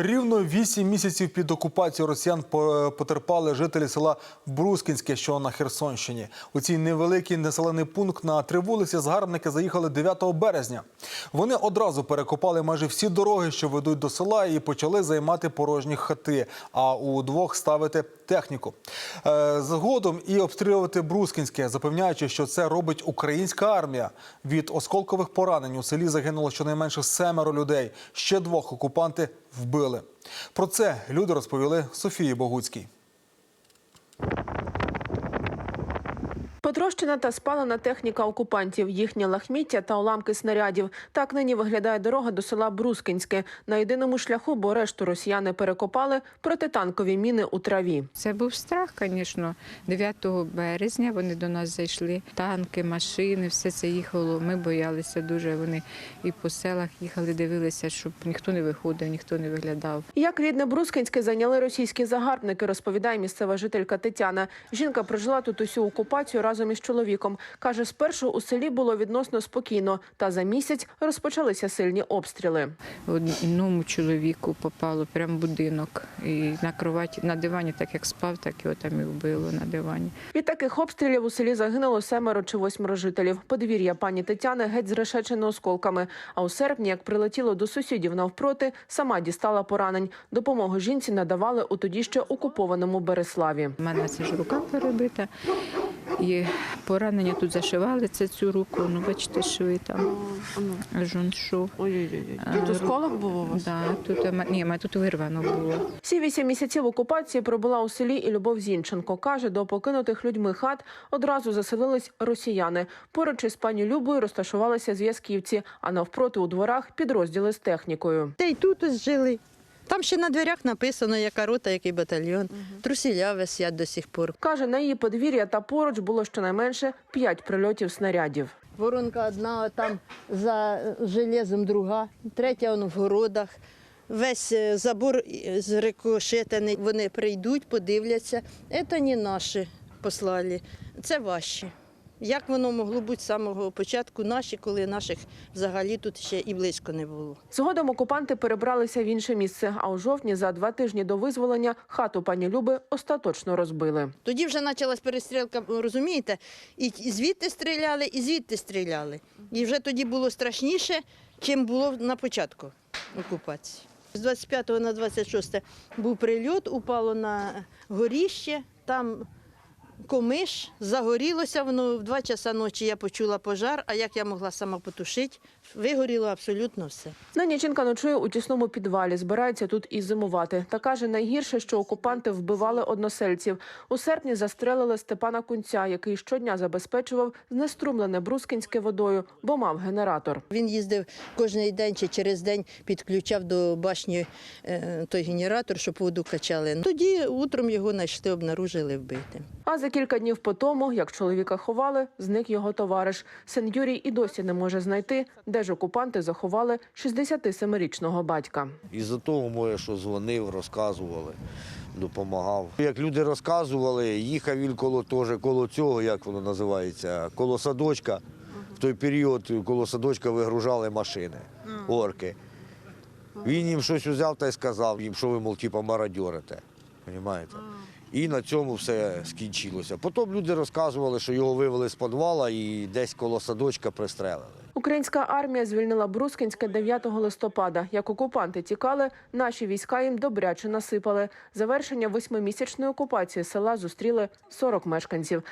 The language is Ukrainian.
Рівно вісім місяців під окупацією росіян потерпали жителі села Брускінське, що на Херсонщині. У цей невеликий населений пункт на три вулиці згарбники заїхали 9 березня. Вони одразу перекопали майже всі дороги, що ведуть до села, і почали займати порожні хати, а у двох ставити техніку. Е, Згодом і обстрілювати Брускінське, запевняючи, що це робить українська армія. Від осколкових поранень у селі загинуло щонайменше семеро людей. Ще двох окупанти вбили. Про це люди розповіли Софії Богуцькій. Потрощена та спалена техніка окупантів, їхнє лахміття та уламки снарядів. Так нині виглядає дорога до села Брускінське. На єдиному шляху, бо решту росіяни перекопали протитанкові міни у траві. Це був страх, звісно. 9 березня вони до нас зайшли. Танки, машини, все це їхало. Ми боялися дуже. Вони і по селах їхали, дивилися, щоб ніхто не виходив, ніхто не виглядав. Як рідне Брускінське зайняли російські загарбники, розповідає місцева жителька Тетяна. Жінка прожила тут усю окупацію разом із чоловіком. Каже, спершу у селі було відносно спокійно, та за місяць розпочалися сильні обстріли. Одному чоловіку попало прямо будинок. І на кроваті, на дивані, так як спав, так його там і вбило на дивані. Від таких обстрілів у селі загинуло семеро чи восьмеро жителів. Подвір'я пані Тетяни геть зрешечено осколками. А у серпні, як прилетіло до сусідів навпроти, сама дістала поранень. Допомогу жінці надавали у тоді ще окупованому Береславі. У мене це ж рука перебита. І поранення тут зашивали це цю руку. Ну, бачите, шви там. Аж он шов. Ой-ой-ой. Тут осколок був у Да, тут, ні, тут вирвано було. Всі вісім місяців окупації пробула у селі і Любов Зінченко. Каже, до покинутих людьми хат одразу заселились росіяни. Поруч із пані Любою розташувалися зв'язківці, а навпроти у дворах підрозділи з технікою. Та й тут жили. Там ще на дверях написано, яка рота, який батальйон. Трусіля висять до сих пор. Каже, на її подвір'я та поруч було щонайменше п'ять прильотів снарядів. Воронка одна, там за железом друга, третя он в городах. Весь е, забор зрикошетений. Вони прийдуть, подивляться. Це не наші послали, це ваші. Як воно могло бути з самого початку наші, коли наших взагалі тут ще і близько не було. Згодом окупанти перебралися в інше місце. А у жовтні, за два тижні до визволення, хату пані Люби остаточно розбили. Тоді вже почалась перестрілка, розумієте, і звідти стріляли, і звідти стріляли. І вже тоді було страшніше, чим було на початку окупації. З 25 на 26 був прильот, упало на горіще, там комиш, загорілося воно в 2 часа ночі я почула пожар, а як я могла сама потушити, вигоріло абсолютно все. Нині жінка ночує у тісному підвалі, збирається тут і зимувати. Та каже, найгірше, що окупанти вбивали односельців. У серпні застрелили Степана Кунця, який щодня забезпечував знеструмлене Брускінське водою, бо мав генератор. Він їздив кожен день чи через день підключав до башні е, той генератор, щоб воду качали. Тоді утром його знайшли, обнаружили вбитим. А за кілька днів по тому, як чоловіка ховали, зник його товариш. Син Юрій і досі не може знайти, де ж окупанти заховали 67-річного батька. Із-за того, може, що дзвонив, розказували, допомагав. Як люди розказували, їхав він коло теж, коло цього, як воно називається, коло садочка. В той період коло садочка вигружали машини, орки. Він їм щось взяв та й сказав їм, що ви, мов, типу, мародьорите. Понімаєте? І на цьому все скінчилося. Потім люди розказували, що його вивели з підвала і десь коло садочка пристрелили. Українська армія звільнила Брускінське 9 листопада. Як окупанти тікали, наші війська їм добряче насипали. Завершення восьмимісячної окупації села зустріли 40 мешканців.